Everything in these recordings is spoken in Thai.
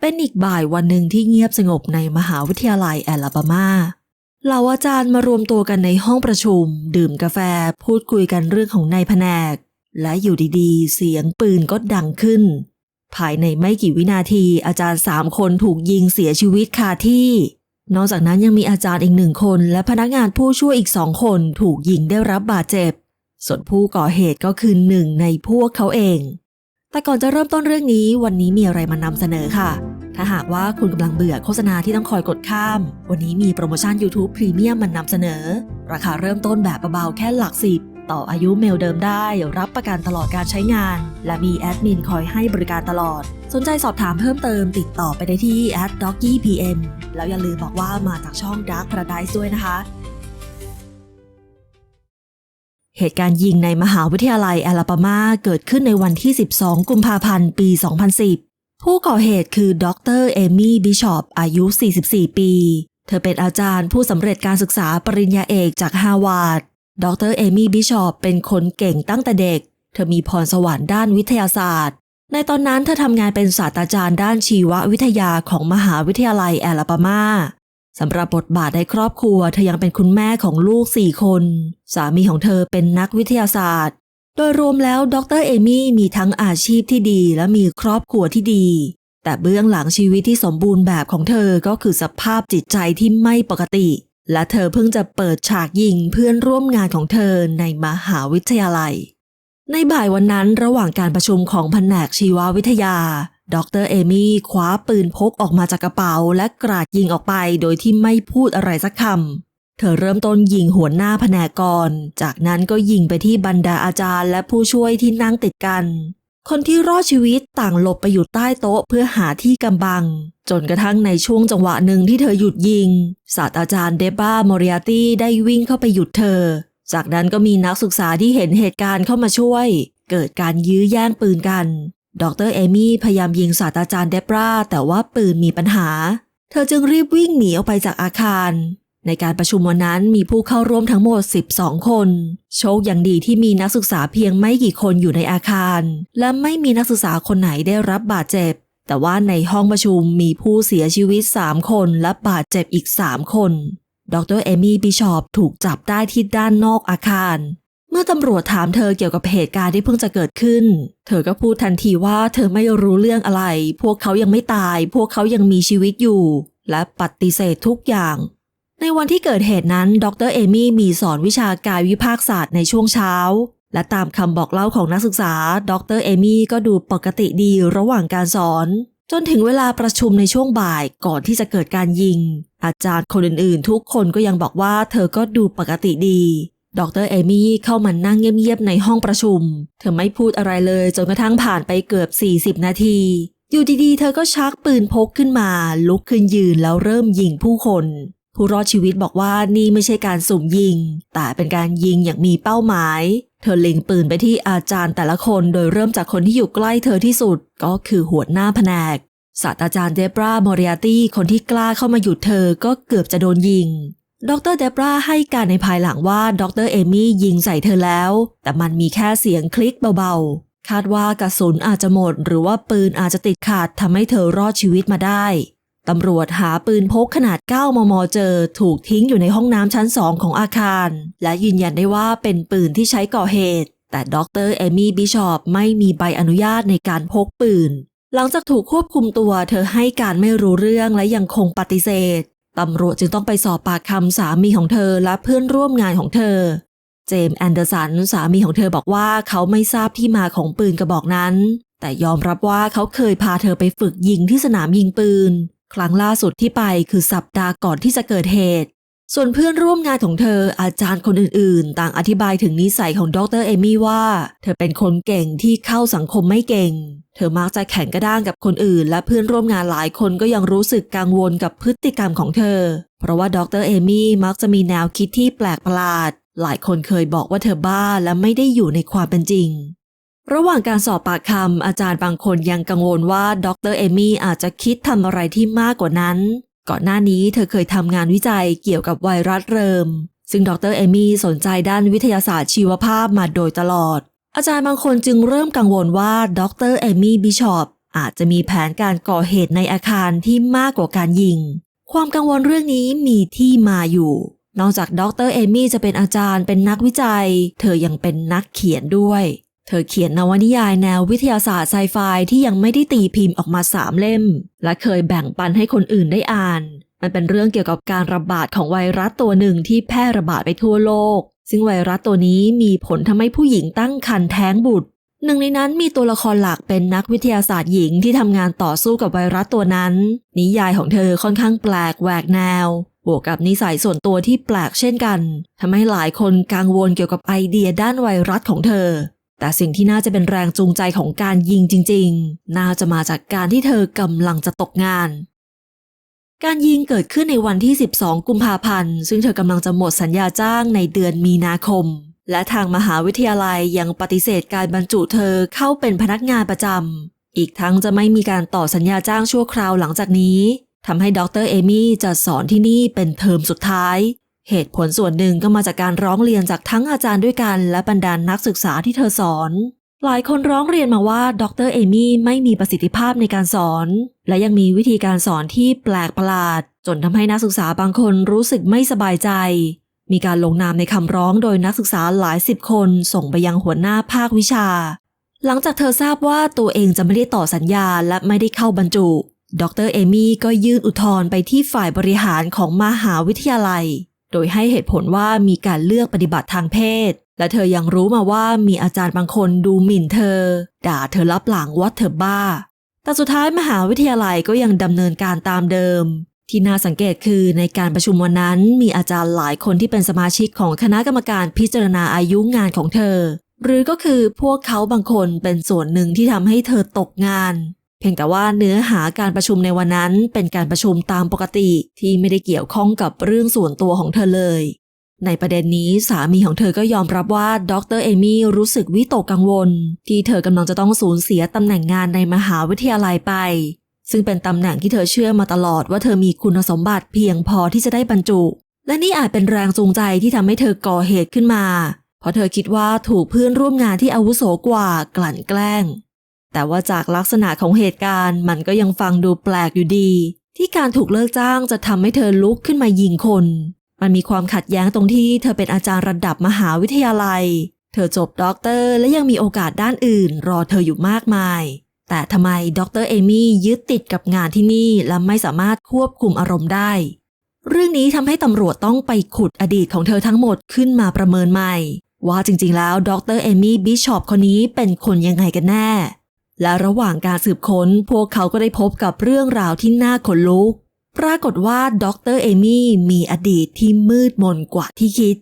เป็นอีกบ่ายวันหนึ่งที่เงียบสงบในมหาวิทยาลัยแอลาบามาเหล่าอาจารย์มารวมตัวกันในห้องประชุม ดื่มกาแฟ พูดคุยกันเรื่องของนายแผนก และอยู่ดีๆ เสียงปืนก็ดังขึ้น ภายในไม่กี่วินาทีอาจารย์สามคนถูกยิงเสียชีวิตคาที่ นอกจากนั้นยังมีอาจารย์อีกหนึ่งคน และพนักงานผู้ช่วยอีกสองคนถูกยิงได้รับบาดเจ็บ ส่วนผู้ก่อเหตุก็คือหนึ่งในพวกเขาเอง แต่ก่อนจะเริ่มต้นเรื่องนี้วันนี้มีอะไรมานำเสนอค่ะ ถ้าหากว่าคุณกำลังเบื่อโฆษณาที่ต้องคอยกดข้าม วันนี้มีโปรโมชั่น YouTube Premium มันนำเสนอ ราคาเริ่มต้นแบบเบาๆแค่หลักสิบต่ออายุเมลเดิมได้ รับประกันตลอดการใช้งาน และมีแอดมินคอยให้บริการตลอด สนใจสอบถามเพิ่มเติมติดต่อไปได้ที่ d o g g y PM แล้วอย่าลืมบอกว่ามาจากช่อง Dark Paradise ด้วยนะคะ เหตุการณ์ยิงในมหาวิทยาลัยแอลาบามาเกิดขึ้นในวันที่ 12 กุมภาพันธ์ ปี 2010 ผู้ก่อเหตุคือดรเอมี่บิชอปอายุ 44 ปี เธอเป็นอาจารย์ผู้สำเร็จการศึกษาปริญญาเอกจากฮาวาดดรเอมี่บิชอปเป็นคนเก่งตั้งแต่เด็ก เธอมีพรสวรรค์ด้านวิทยาศาสตร์ ในตอนนั้นเธอทำงานเป็นศาสตราจารย์ด้านชีววิทยาของมหาวิทยาลัยแอลาบามาสำหรับบทบาทในครอบครัว เธอยังเป็นคุณแม่ของลูกสี่คน สามีของเธอเป็นนักวิทยาศาสตร์ โดยรวมแล้วดรเอมี่มีทั้งอาชีพที่ดีและมีครอบครัวที่ดี แต่เบื้องหลังชีวิตที่สมบูรณ์แบบของเธอก็คือสภาพจิตใจที่ไม่ปกติ และเธอเพิ่งจะเปิดฉากยิงเพื่อนร่วมงานของเธอในมหาวิทยาลัย ในบ่ายวันนั้นระหว่างการประชุมของแผนกชีววิทยาดรเอมี่คว้าปืนพกออกมาจากกระเป๋าและกราดยิงออกไปโดยที่ไม่พูดอะไรสักคำ เธอเริ่มต้นยิงหัวหน้าแผนกก่อน จากนั้นก็ยิงไปที่บรรดาอาจารย์และผู้ช่วยที่นั่งติดกัน คนที่รอดชีวิตต่างหลบไปอยู่ใต้โต๊ะเพื่อหาที่กำบัง จนกระทั่งในช่วงจังหวะหนึ่งที่เธอหยุดยิง ศาสตราจารย์เดบ้ามอริอาตี้ได้วิ่งเข้าไปหยุดเธอ จากนั้นก็มีนักศึกษาที่เห็นเหตุการณ์เข้ามาช่วย เกิดการยื้อแย่งปืนกัน ดรเอมี่พยายามยิงศาสตราจารย์เดบราแต่ว่าปืนมีปัญหา เธอจึงรีบวิ่งหนีออกไปจากอาคาร ในการประชุมวันนั้นมีผู้เข้าร่วมทั้งหมด 12 คน โชคอย่างดีที่มีนักศึกษาเพียงไม่กี่คนอยู่ในอาคาร และไม่มีนักศึกษาคนไหนได้รับบาดเจ็บ แต่ว่าในห้องประชุมมีผู้เสียชีวิต 3 คนและบาดเจ็บอีก 3 คน ดรเอมี่บิชอปถูกจับได้ที่ด้านนอกอาคาร เมื่อตำรวจถามเธอเกี่ยวกับเหตุการณ์ที่เพิ่งจะเกิดขึ้น เธอก็พูดทันทีว่าเธอไม่รู้เรื่องอะไร พวกเขายังไม่ตาย พวกเขายังมีชีวิตอยู่ และปฏิเสธทุกอย่าง ในวันที่เกิดเหตุนั้น ดรเอมี่มีสอนวิชากายวิภาคศาสตร์ในช่วงเช้า และตามคำบอกเล่าของนักศึกษา ดรเอมี่ก็ดูปกติดีระหว่างการสอน จนถึงเวลาประชุมในช่วงบ่ายก่อนที่จะเกิดการยิง อาจารย์คนอื่นๆ ทุกคนก็ยังบอกว่าเธอก็ดูปกติดีดรเอมี่เข้ามานั่งเงียบๆในห้องประชุม เธอไม่พูดอะไรเลยจนกระทั่งผ่านไปเกือบ 40 นาที อยู่ดีๆ เธอก็ชักปืนพกขึ้นมา ลุกขึ้นยืนแล้วเริ่มยิงผู้คน ผู้รอดชีวิตบอกว่านี่ไม่ใช่การสุ่มยิง แต่เป็นการยิงอย่างมีเป้าหมาย เธอเล็งปืนไปที่อาจารย์แต่ละคนโดยเริ่มจากคนที่อยู่ใกล้เธอที่สุด ก็คือหัวหน้าแผนกศาสตราจารย์เดบรามอริอาตี้คนที่กล้าเข้ามาหยุดเธอก็เกือบจะโดนยิง ดรเดบราให้การในภายหลังว่าดรเอมี่ยิงใส่เธอแล้ว แต่มันมีแค่เสียงคลิกเบาๆ คาดว่ากระสุนอาจจะหมด หรือว่าปืนอาจจะติดขาดทำให้เธอรอดชีวิตมาได้ ตำรวจหาปืนพกขนาด 9 มม เจอ ถูกทิ้งอยู่ในห้องน้ำชั้นสองของอาคาร และยืนยันได้ว่าเป็นปืนที่ใช้ก่อเหตุ แต่ดรเอมี่บิชอปไม่มีใบอนุญาตในการพกปืน หลังจากถูกควบคุมตัว เธอให้การไม่รู้เรื่องและยังคงปฏิเสธ ตำรวจจึงต้องไปสอบปากคำสามีของเธอและเพื่อนร่วมงานของเธอ เจมส์แอนเดอร์สันสามีของเธอบอกว่าเขาไม่ทราบที่มาของปืนกระบอกนั้น แต่ยอมรับว่าเขาเคยพาเธอไปฝึกยิงที่สนามยิงปืน ครั้งล่าสุดที่ไปคือสัปดาห์ก่อนที่จะเกิดเหตุ ส่วนเพื่อนร่วมงานของเธออาจารย์คนอื่นๆ ต่างอธิบายถึงนิสัยของดรเอมี่ว่า เธอเป็นคนเก่งที่เข้าสังคมไม่เก่ง เธอมักจะแข็งกระด้างกับคนอื่น และเพื่อนร่วมงานหลายคนก็ยังรู้สึกกังวลกับพฤติกรรมของเธอ เพราะว่าดรเอมี่มักจะมีแนวคิดที่แปลกประหลาด หลายคนเคยบอกว่าเธอบ้าและไม่ได้อยู่ในความเป็นจริง ระหว่างการสอบปากคำอาจารย์บางคนยังกังวลว่าดรเอมี่อาจจะคิดทำอะไรที่มากกว่านั้น ก่อนหน้านี้เธอเคยทำงานวิจัยเกี่ยวกับไวรัสเริม ซึ่งดรเอมี่สนใจด้านวิทยาศาสตร์ชีวภาพมาโดยตลอด อาจารย์บางคนจึงเริ่มกังวลว่าดรเอมี่บิชอปอาจจะมีแผนการก่อเหตุในอาคารที่มากกว่าการยิง ความกังวลเรื่องนี้มีที่มาอยู่ นอกจากดรเอมี่จะเป็นอาจารย์เป็นนักวิจัย เธอยังเป็นนักเขียนด้วย เธอเขียนนวนิยายแนววิทยาศาสตร์ไซไฟที่ยังไม่ได้ตีพิมพ์ออกมาสามเล่ม และเคยแบ่งปันให้คนอื่นได้อ่าน มันเป็นเรื่องเกี่ยวกับการระบาดของไวรัสตัวหนึ่งที่แพร่ระบาดไปทั่วโลก ซึ่งไวรัสตัวนี้มีผลทำให้ผู้หญิงตั้งครรภ์แท้งบุตรหนึ่งในนั้นมีตัวละครหลักเป็นนักวิทยาศาสตร์หญิงที่ทำงานต่อสู้กับไวรัสตัวนั้น นิยายของเธอค่อนข้างแปลกแหวกแนว บวกกับนิสัยส่วนตัวที่แปลกเช่นกันทำให้หลายคนกังวลเกี่ยวกับไอเดียด้านไวรัสของเธอ แต่สิ่งที่น่าจะเป็นแรงจูงใจของการยิงจริง ๆ น่าจะมาจากการที่เธอกำลังจะตกงาน การยิงเกิดขึ้นในวันที่ 12 กุมภาพันธ์ ซึ่งเธอกำลังจะหมดสัญญาจ้างในเดือนมีนาคม และทางมหาวิทยาลัยยังปฏิเสธการบรรจุเธอเข้าเป็นพนักงานประจำ อีกทั้งจะไม่มีการต่อสัญญาจ้างชั่วคราวหลังจากนี้ทำให้ดรเอมี่จะสอนที่นี่เป็นเทอมสุดท้าย เหตุผลส่วนหนึ่งก็มาจากการร้องเรียนจากทั้งอาจารย์ด้วยกัน และบรรดานนักศึกษาที่เธอสอน หลายคนร้องเรียนมาว่าดรเอมี่ไม่มีประสิทธิภาพในการสอน และยังมีวิธีการสอนที่แปลกประหลาด จนทำให้นักศึกษาบางคนรู้สึกไม่สบายใจ มีการลงนามในคำร้องโดยนักศึกษาหลายสิบคนส่งไปยังหัวหน้าภาควิชา หลังจากเธอทราบว่าตัวเองจะไม่ได้ต่อสัญญาและไม่ได้เข้าบรรจุดรเอมี่ก็ยื่นอุทธรณ์ไปที่ฝ่ายบริหารของมหาวิทยาลัย โดยให้เหตุผลว่ามีการเลือกปฏิบัติทางเพศ และเธอยังรู้มาว่ามีอาจารย์บางคนดูหมิ่นเธอ ด่าเธอรับหลังว่าเธอบ้า แต่สุดท้ายมหาวิทยาลัยก็ยังดำเนินการตามเดิม ที่น่าสังเกตคือในการประชุมวันนั้น มีอาจารย์หลายคนที่เป็นสมาชิกของคณะกรรมการพิจารณาอายุงานของเธอ หรือก็คือพวกเขาบางคนเป็นส่วนหนึ่งที่ทำให้เธอตกงาน เพียงแต่ว่าเนื้อหาการประชุมในวันนั้นเป็นการประชุมตามปกติที่ไม่ได้เกี่ยวข้องกับเรื่องส่วนตัวของเธอเลย ในประเด็นนี้สามีของเธอก็ยอมรับว่าดรเอมี่รู้สึกวิตกกังวล ที่เธอกำลังจะต้องสูญเสียตำแหน่งงานในมหาวิทยาลัยไป ซึ่งเป็นตำแหน่งที่เธอเชื่อมาตลอดว่าเธอมีคุณสมบัติเพียงพอที่จะได้บรรจุ และนี่อาจเป็นแรงจูงใจที่ทำให้เธอก่อเหตุขึ้นมา เพราะเธอคิดว่าถูกเพื่อนร่วมงานที่อาวุโสกว่า กลั่นแกล้ง แต่ว่าจากลักษณะของเหตุการณ์มันก็ยังฟังดูแปลกอยู่ดี ที่การถูกเลิกจ้างจะทำให้เธอลุกขึ้นมายิงคน มันมีความขัดแย้งตรงที่เธอเป็นอาจารย์ระดับมหาวิทยาลัย เธอจบด็อกเตอร์และยังมีโอกาสด้านอื่น รอเธออยู่มากมาย แต่ทำไมด็อกเตอร์เอมี่ยึดติดกับงานที่นี่และไม่สามารถควบคุมอารมณ์ได้ เรื่องนี้ทำให้ตำรวจต้องไปขุดอดีตของเธอทั้งหมดขึ้นมาประเมินใหม่ ว่าจริงๆแล้วด็อกเตอร์เอมี่บิชอปคนนี้เป็นคนยังไงกันแน่ และระหว่างการสืบค้นพวกเขาก็ได้พบกับเรื่องราวที่น่าขนลุก ปรากฏว่าด็อกเตอร์เอมี่มีอดีตที่มืดมนกว่าที่คิด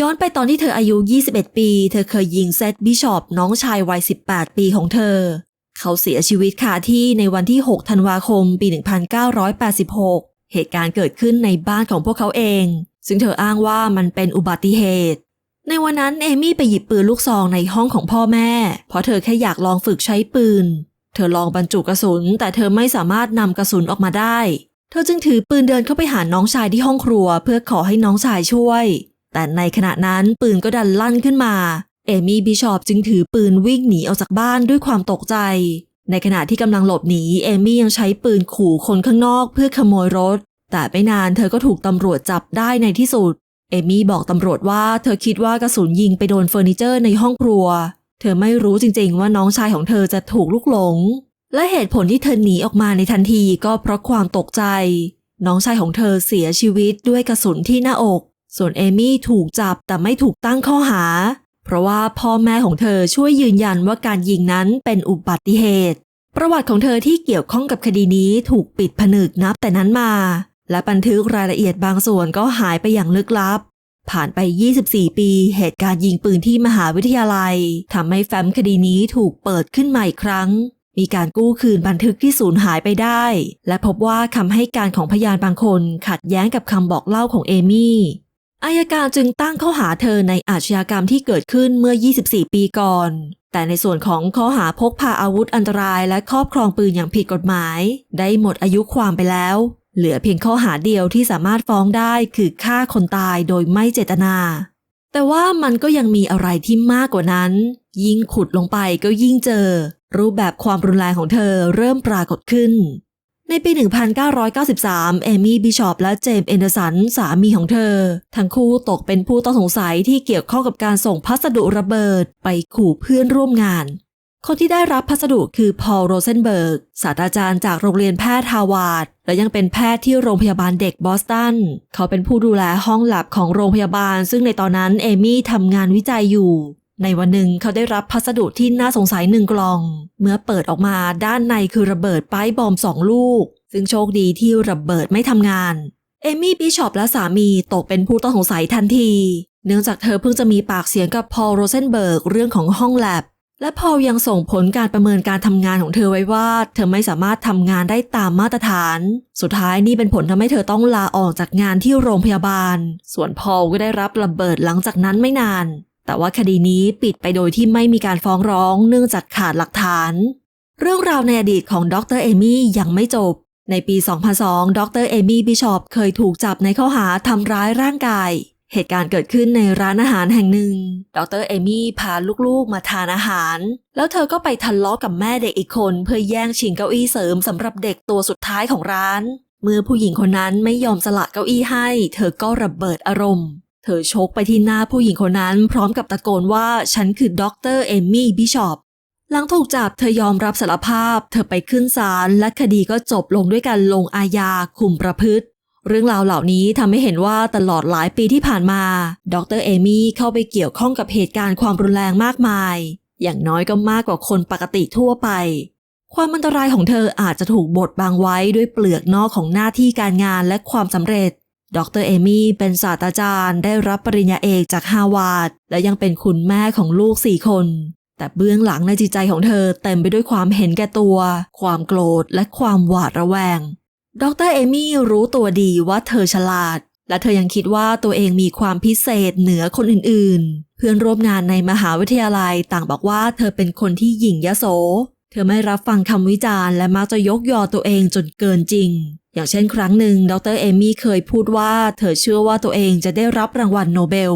ย้อนไปตอนที่เธออายุ 21 ปี เธอเคยยิงเซตบิชอปน้องชายวัย 18 ปีของเธอ เขาเสียชีวิตคาที่ในวันที่ 6 ธันวาคม ปี 1986 เหตุการณ์เกิดขึ้นในบ้านของพวกเขาเอง ซึ่งเธออ้างว่ามันเป็นอุบัติเหตุ ในวันนั้นเอมี่ไปหยิบปืนลูกซองในห้องของพ่อแม่ เพราะเธอแค่อยากลองฝึกใช้ปืน เธอลองบรรจุกระสุน แต่เธอไม่สามารถนำกระสุนออกมาได้ เธอจึงถือปืนเดินเข้าไปหาน้องชายที่ห้องครัว เพื่อขอให้น้องชายช่วย แต่ในขณะนั้นปืนก็ดันลั่นขึ้นมา เอมี่บิชอปจึงถือปืนวิ่งหนีออกจากบ้านด้วยความตกใจ ในขณะที่กำลังหลบหนีเอมี่ยังใช้ปืนขู่คนข้างนอกเพื่อขโมยรถ แต่ไม่นานเธอก็ถูกตำรวจจับได้ในที่สุด เอมี่บอกตำรวจว่าเธอคิดว่ากระสุนยิงไปโดนเฟอร์นิเจอร์ในห้องครัว เธอไม่รู้จริงๆว่าน้องชายของเธอจะถูกลุกหลง และเหตุผลที่เธอหนีออกมาในทันทีก็เพราะความตกใจ น้องชายของเธอเสียชีวิตด้วยกระสุนที่หน้าอก ส่วนเอมี่ถูกจับแต่ไม่ถูกตั้งข้อหา เพราะว่าพ่อแม่ของเธอช่วยยืนยันว่าการยิงนั้นเป็นอุบัติเหตุ ประวัติของเธอที่เกี่ยวข้องกับคดีนี้ถูกปิดผนึกนับแต่นั้นมา และบันทึกรายละเอียดบางส่วนก็หายไปอย่างลึกลับ ผ่านไป 24 ปี เหตุการณ์ยิงปืนที่มหาวิทยาลัยทำให้แฟ้มคดีนี้ถูกเปิดขึ้นมาอีกครั้ง มีการกู้คืนบันทึกที่สูญหายไปได้ และพบว่าคำให้การของพยานบางคนขัดแย้งกับคำบอกเล่าของเอมี่อายการจึงตั้งข้อหาเธอในอาชญากรรมที่เกิดขึ้นเมื่อ 24 ปีก่อน แต่ในส่วนของข้อหาพกพาอาวุธอันตรายและครอบครองปืนอย่างผิดกฎหมาย ได้หมดอายุความไปแล้ว เหลือเพียงข้อหาเดียวที่สามารถฟ้องได้คือฆ่าคนตายโดยไม่เจตนา แต่ว่ามันก็ยังมีอะไรที่มากกว่านั้น ยิ่งขุดลงไปก็ยิ่งเจอ รูปแบบความรุนแรงของเธอเริ่มปรากฏขึ้น ในปี 1993 เอมี่บิชอปและเจมส์เอนเดอร์สันสามีของเธอ ทั้งคู่ตกเป็นผู้ต้องสงสัยที่เกี่ยวข้องกับการส่งพัสดุระเบิดไปขู่เพื่อนร่วมงาน คนที่ได้รับพัสดุคือพอลโรเซนเบิร์กศาสตราจารย์จากโรงเรียนแพทย์ฮาวาดและยังเป็นแพทย์ที่โรงพยาบาลเด็กบอสตัน เขาเป็นผู้ดูแลห้องแลบของโรงพยาบาล ซึ่งในตอนนั้นเอมี่ทำงานวิจัยอยู่ ในวันหนึ่งเขาได้รับพัสดุที่น่าสงสัยหนึ่งกล่อง เมื่อเปิดออกมาด้านในคือระเบิดไปบอมสองลูก ซึ่งโชคดีที่ระเบิดไม่ทำงานเอมี่บิชอปและสามีตกเป็นผู้ต้องสงสัยทันที เนื่องจากเธอเพิ่งจะมีปากเสียงกับพอลโรเซนเบิร์กเรื่องของห้องแลบ และพอยังส่งผลการประเมินการทำงานของเธอไว้ว่า เธอไม่สามารถทำงานได้ตามมาตรฐาน สุดท้ายนี่เป็นผลทำให้เธอต้องลาออกจากงานที่โรงพยาบาล ส่วนพอลก็ได้รับระเบิดหลังจากนั้นไม่นาน แต่ว่าคดีนี้ปิดไปโดยที่ไม่มีการฟ้องร้องเนื่องจากขาดหลักฐาน เรื่องราวในอดีตของดรเอมี่ยังไม่จบ ในปี 2002 ดรเอมี่บิชอปเคยถูกจับในข้อหาทำร้ายร่างกาย เหตุการณ์เกิดขึ้นในร้านอาหารแห่งหนึ่ง ดรเอมี่พาลูกๆมาทานอาหาร แล้วเธอก็ไปทะเลาะกับแม่เด็กอีกคน เพื่อแย่งชิงเก้าอี้เสริมสำหรับเด็กตัวสุดท้ายของร้าน เมื่อผู้หญิงคนนั้นไม่ยอมสละเก้าอี้ให้ เธอก็ระเบิดอารมณ์ เธอชกไปที่หน้าผู้หญิงคนนั้น พร้อมกับตะโกนว่าฉันคือดรเอมี่บิชอปหลังถูกจับเธอยอมรับสารภาพ เธอไปขึ้นศาลและคดีก็จบลงด้วยการลงอาญาคุมประพฤติ เรื่องราวเหล่านี้ทำให้เห็นว่าตลอดหลายปีที่ผ่านมา ดรเอมี่เข้าไปเกี่ยวข้องกับเหตุการณ์ความรุนแรงมากมาย อย่างน้อยก็มากกว่าคนปกติทั่วไป ความอันตรายของเธออาจจะถูกบดบังไว้ด้วยเปลือกนอกของหน้าที่การงานและความสำเร็จ ดรเอมี่เป็นศาสตราจารย์ ได้รับปริญญาเอกจากฮาวาดและยังเป็นคุณแม่ของลูกสี่คน แต่เบื้องหลังในจิตใจของเธอเต็มไปด้วยความเห็นแก่ตัว ความโกรธและความหวาดระแวง ดรเอมี่รู้ตัวดีว่าเธอฉลาด และเธอยังคิดว่าตัวเองมีความพิเศษเหนือคนอื่นๆ เพื่อนร่วมงานในมหาวิทยาลัยต่างบอกว่าเธอเป็นคนที่หยิ่งยโส เธอไม่รับฟังคำวิจารณ์และมักจะยกยอตัวเองจนเกินจริง อย่างเช่นครั้งหนึ่ง ดรเอมี่เคยพูดว่า เธอเชื่อว่าตัวเองจะได้รับรางวัลโนเบล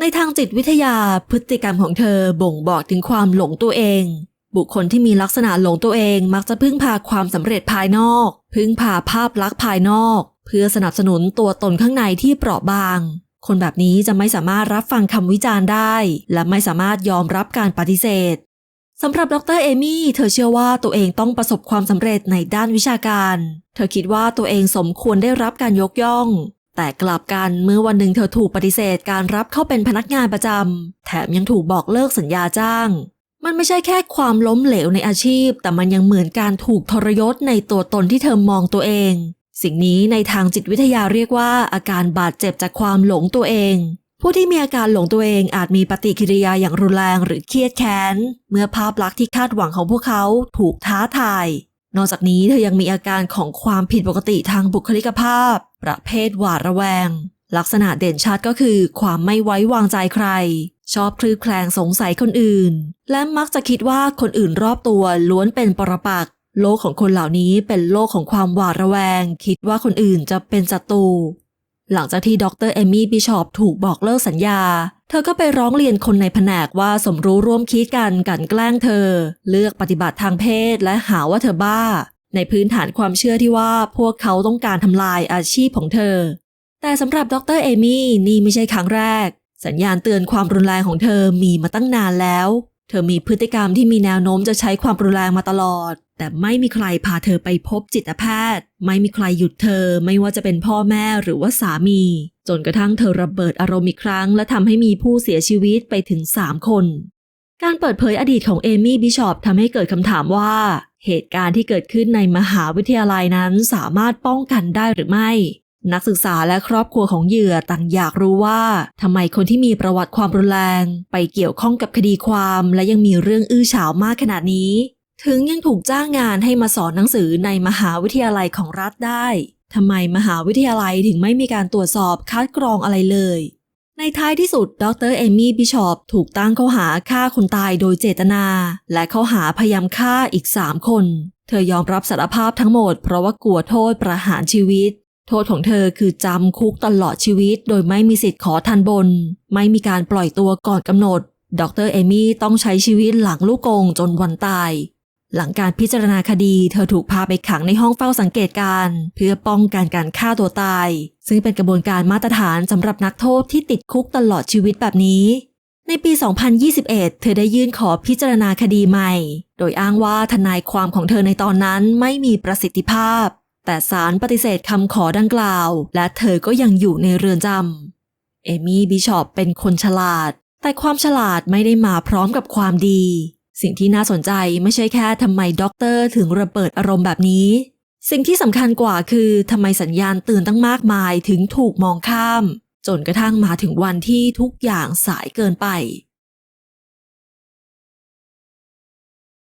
ในทางจิตวิทยาพฤติกรรมของเธอบ่งบอกถึงความหลงตัวเอง บุคคลที่มีลักษณะหลงตัวเองมักจะพึ่งพาความสำเร็จภายนอก พึ่งพาภาพลักษณ์ภายนอก เพื่อสนับสนุนตัวตนข้างในที่เปราะบาง คนแบบนี้จะไม่สามารถรับฟังคำวิจารณ์ได้ และไม่สามารถยอมรับการปฏิเสธสำหรับดรเอมี่เธอเชื่อว่าตัวเองต้องประสบความสำเร็จในด้านวิชาการ เธอคิดว่าตัวเองสมควรได้รับการยกย่อง แต่กลับกันเมื่อวันหนึ่งเธอถูกปฏิเสธการรับเข้าเป็นพนักงานประจำแถมยังถูกบอกเลิกสัญญาจ้าง มันไม่ใช่แค่ความล้มเหลวในอาชีพ แต่มันยังเหมือนการถูกทรยศในตัวตนที่เธอมองตัวเอง สิ่งนี้ในทางจิตวิทยาเรียกว่า อาการบาดเจ็บจากความหลงตัวเอง ผู้ที่มีอาการหลงตัวเองอาจมีปฏิกิริยาอย่างรุนแรงหรือเครียดแค้น เมื่อภาพลักษณ์ที่คาดหวังของพวกเขาถูกท้าทาย นอกจากนี้เธอยังมีอาการของความผิดปกติทางบุคลิกภาพ ประเภทหวาดระแวง ลักษณะเด่นชัดก็คือ ความไม่ไว้วางใจใคร ชอบคลืบแคลงสงสัยคนอื่น และมักจะคิดว่าคนอื่นรอบตัวล้วนเป็นปรปักษ์โลกของคนเหล่านี้เป็นโลกของความหวาดระแวง คิดว่าคนอื่นจะเป็นศัตรูหลังจากที่ดรเอมี่บิชอปถูกบอกเลิกสัญญา เธอก็ไปร้องเรียนคนในแผนกว่าสมรู้ร่วมคิดกันกันแกล้งเธอ เลือกปฏิบัติทางเพศและหาว่าเธอบ้า ในพื้นฐานความเชื่อที่ว่าพวกเขาต้องการทำลายอาชีพของเธอ แต่สำหรับดรเอมี่นี่ไม่ใช่ครั้งแรก สัญญาณเตือนความรุนแรงของเธอมีมาตั้งนานแล้ว เธอมีพฤติกรรมที่มีแนวโน้มจะใช้ความรุนแรงมาตลอด แต่ไม่มีใครพาเธอไปพบจิตแพทย์ ไม่มีใครหยุดเธอไม่ว่าจะเป็นพ่อแม่หรือว่าสามี จนกระทั่งเธอระเบิดอารมณ์อีกครั้ง และทำให้มีผู้เสียชีวิตไปถึง 3 คน การเปิดเผยอดีตของเอมี่บิชอปทำให้เกิดคำถามว่า เหตุการณ์ที่เกิดขึ้นในมหาวิทยาลัยนั้นสามารถป้องกันได้หรือไม่ นักศึกษาและครอบครัวของเหยื่อต่างอยากรู้ว่าทำไมคนที่มีประวัติความรุนแรง ไปเกี่ยวข้องกับคดีความและยังมีเรื่องอื้อฉาวมากขนาดนี้ ถึงยังถูกจ้างงานให้มาสอนหนังสือในมหาวิทยาลัยของรัฐได้ทำไมมหาวิทยาลัยถึงไม่มีการตรวจสอบคัดกรองอะไรเลย ในท้ายที่สุด ดรเอมี่บิชอปถูกตั้งข้อหาฆ่าคนตายโดยเจตนา และข้อหาพยายามฆ่าอีก3คน เธอยอมรับสารภาพทั้งหมดเพราะว่ากลัวโทษประหารชีวิต โทษของเธอคือจำคุกตลอดชีวิต โดยไม่มีสิทธิ์ขอทันบน ไม่มีการปล่อยตัวก่อนกำหนด ดรเอมี่ต้องใช้ชีวิตหลังลูกกงจนวันตาย หลังการพิจารณาคดี เธอถูกพาไปขังในห้องเฝ้าสังเกตการณ์เพื่อป้องกันการฆ่าตัวตาย ซึ่งเป็นกระบวนการมาตรฐานสำหรับนักโทษที่ติดคุกตลอดชีวิตแบบนี้ในปี 2021 เธอได้ยื่นขอพิจารณาคดีใหม่ โดยอ้างว่าทนายความของเธอในตอนนั้นไม่มีประสิทธิภาพ แต่ศาลปฏิเสธคำขอดังกล่าว และเธอก็ยังอยู่ในเรือนจำ เอมี่บิชอปเป็นคนฉลาด แต่ความฉลาดไม่ได้มาพร้อมกับความดี สิ่งที่น่าสนใจไม่ใช่แค่ทำไมด็อกเตอร์ถึงระเบิดอารมณ์แบบนี้ สิ่งที่สำคัญกว่าคือทำไมสัญญาณเตือนตั้งมากมายถึงถูกมองข้าม จนกระทั่งมาถึงวันที่ทุกอย่างสายเกินไป